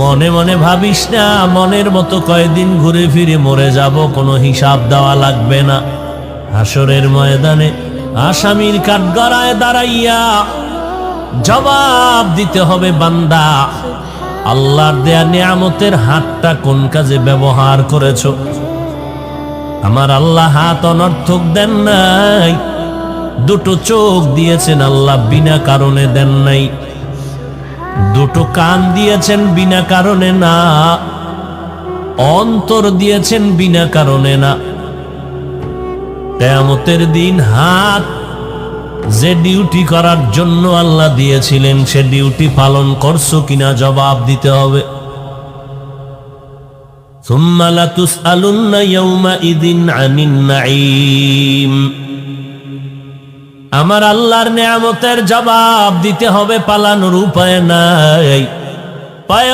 মনে মনে ভাবিস না, মনের মতো কয়দিন ঘুরে ফিরে মরে যাব, কোনো হিসাব দেওয়া লাগবে না। হাসরের ময়দানে আসামির কাঠগড়ায় দাঁড়াইয়া জবাব দিতে হবে বান্দা, আল্লাহর দেয়া নিয়ামতের হাতটা কোন কাজে ব্যবহার করেছ? আমার আল্লাহ হাত অনর্থক দেন নাই, দুটো চোখ দিয়েছেন আল্লাহ, বিনা কারণে দেন নাই। দুটো কান দিয়েছেন বিনা কারণে না অন্তর দিয়েছেন বিনা কারণে না কেয়ামতের দিন হাত যে ডিউটি করার জন্য আল্লাহ দিয়েছিলেন সে ডিউটি পালন করছো কিনা জবাব দিতে হবে ثم لتسألن يومئذ عن النعيم আমার আল্লাহর নিয়ামতের জবাব দিতে হবে পালানোর উপায় নাই।